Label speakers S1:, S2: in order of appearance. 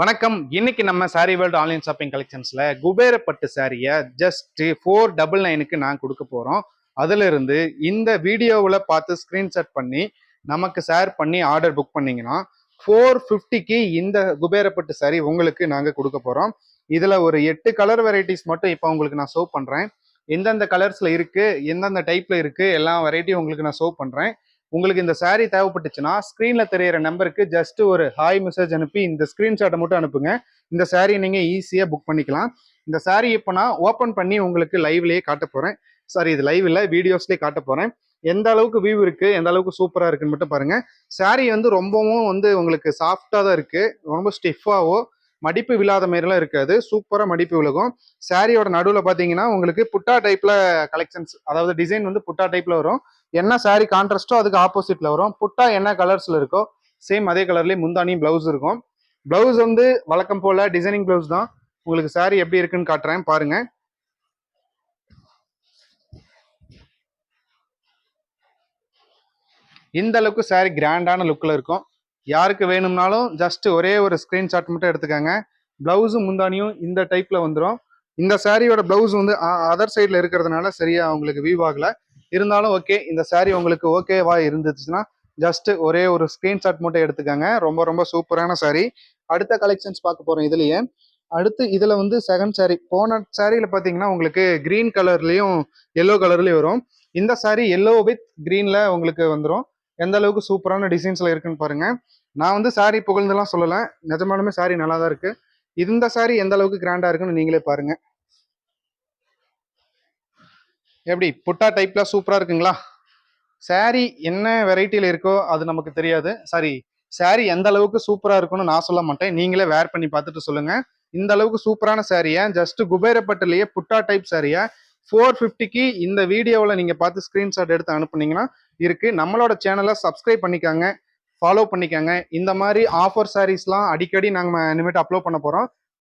S1: வணக்கம். இன்னைக்கு நம்ம சாரி வேர்ல்டு ஆன்லைன் ஷாப்பிங் கலெக்ஷன்ஸ்ல குபேரப்பட்டு சாரியை ஜஸ்ட் ஃபோர் டபுள் நைனுக்கு நான் கொடுக்க போறோம். அதுல இருந்து இந்த வீடியோவில் பார்த்து ஸ்கிரீன்ஷாட் பண்ணி நமக்கு ஷேர் பண்ணி ஆர்டர் புக் பண்ணீங்கன்னா ஃபோர் ஃபிஃப்டிக்கு இந்த குபேரப்பட்டு சாரி உங்களுக்கு நாங்கள் கொடுக்க போறோம். இதுல ஒரு எட்டு கலர் வெரைட்டிஸ் மட்டும் இப்போ உங்களுக்கு நான் ஷோ பண்றேன். எந்தெந்த கலர்ஸ்ல இருக்கு எந்தெந்த டைப்ல இருக்கு எல்லா வெரைட்டியும் உங்களுக்கு நான் ஷோ பண்றேன். உங்களுக்கு இந்த சாரீ தேவைப்பட்டுச்சுன்னா ஸ்க்ரீன்ல தெரியற நம்பருக்கு ஜஸ்ட் ஒரு ஹாய் மெசேஜ் அனுப்பி இந்த ஸ்கிரீன்ஷாட்டை மட்டும் அனுப்புங்க. இந்த சாரீ நீங்க ஈஸியா புக் பண்ணிக்கலாம். இந்த சாரீ இப்போ நான் ஓப்பன் பண்ணி உங்களுக்கு லைவ்லயே காட்ட போறேன். சாரி இது லைவ் இல்லை வீடியோஸ்லயே காட்ட போறேன். எந்த அளவுக்கு வியூ இருக்கு எந்த அளவுக்கு சூப்பரா இருக்குன்னு மட்டும் பாருங்க. சாரீ வந்து ரொம்பவும் வந்து உங்களுக்கு சாஃப்டா தான் இருக்கு ரொம்ப ஸ்டிஃபாவோ மடிப்பு விழாத மாதிரிலாம் இருக்காது. சூப்பராக மடிப்பு விலகும். சாரியோட நடுவில் பார்த்தீங்கன்னா உங்களுக்கு புட்டா டைப்பில் கலெக்ஷன்ஸ் அதாவது டிசைன் வந்து புட்டா டைப்பில் வரும். என்ன சாரி கான்ட்ராஸ்ட்டோ அதுக்கு ஆப்போசிட்டில் வரும். புட்டா என்ன கலர்ஸில் இருக்கோ சேம் அதே கலர்லேயும் முந்தானியும் ப்ளவுஸ் இருக்கும். ப்ளவுஸ் வந்து வழக்கம் போல் டிசைனிங் ப்ளவுஸ் தான். உங்களுக்கு சாரி எப்படி இருக்குன்னு காட்டுறேன் பாருங்க. இந்த அளவுக்கு சாரி கிராண்டான லுக்கில் இருக்கும். யாருக்கு வேணும்னாலும் ஜஸ்ட் ஒரே ஒரு ஸ்க்ரீன்ஷாட் மட்டும் எடுத்துக்கோங்க. ப்ளவுஸும் முந்தானியும் இந்த டைப்பில் வந்துடும் இந்த சாரியோட ப்ளவுஸ் வந்து அதர் சைடில் இருக்கிறதுனால சரியாக உங்களுக்கு வியூ ஆகலை. இருந்தாலும் ஓகே இந்த saree உங்களுக்கு ஓகேவா இருந்துச்சுன்னா ஜஸ்ட் ஒரே ஒரு ஸ்க்ரீன்ஷாட் மட்டும் எடுத்துக்கோங்க. ரொம்ப ரொம்ப சூப்பரான saree. அடுத்த கலெக்ஷன்ஸ் பார்க்க போகிறோம் இதுலேயே. அடுத்து இதில் வந்து செகண்ட் saree. போன சாரியில் பார்த்தீங்கன்னா உங்களுக்கு கிரீன் கலர்லேயும் எல்லோ கலர்லேயும் வரும். இந்த saree எல்லோ வித் க்ரீனில் உங்களுக்கு வந்துடும் எந்த அளவுக்கு சூப்பரான டிசைன்ஸ்ல இருக்குன்னு பாருங்க. நான் வந்து saree புகழ்ந்துலாம் சொல்லலை. நிஜமாலுமே saree நல்லா தான் இருக்கு. இந்த saree எந்த அளவுக்கு கிராண்டா இருக்குன்னு நீங்களே பாருங்க. எப்படி? புட்டா டைப்ல சூப்பரா இருக்குங்களா? saree என்ன வெரைட்டியில் இருக்கோ அது நமக்கு தெரியாது. சாரி saree எந்த அளவுக்கு சூப்பரா இருக்கும்னு நான் சொல்ல மாட்டேன். நீங்களே வேர் பண்ணி பார்த்துட்டு சொல்லுங்க. இந்த அளவுக்கு சூப்பரான சாரியை ஜஸ்ட் குபேரப்பட்டிலேயே புட்டா டைப் சாரியை ஃபோர் ஃபிஃப்டிக்கு இந்த வீடியோவில் நீங்கள் பார்த்து ஸ்க்ரீன்ஷாட் எடுத்து அனுப்புனீங்கன்னா இருக்கு. நம்மளோட சேனலை சப்ஸ்கிரைப் பண்ணிக்காங்க. ஃபாலோ பண்ணிக்காங்க. இந்த மாதிரி ஆஃபர் சாரீஸ்லாம் அடிக்கடி நாங்கள் இனிமேட்டு அப்லோட் பண்ண போகிறோம்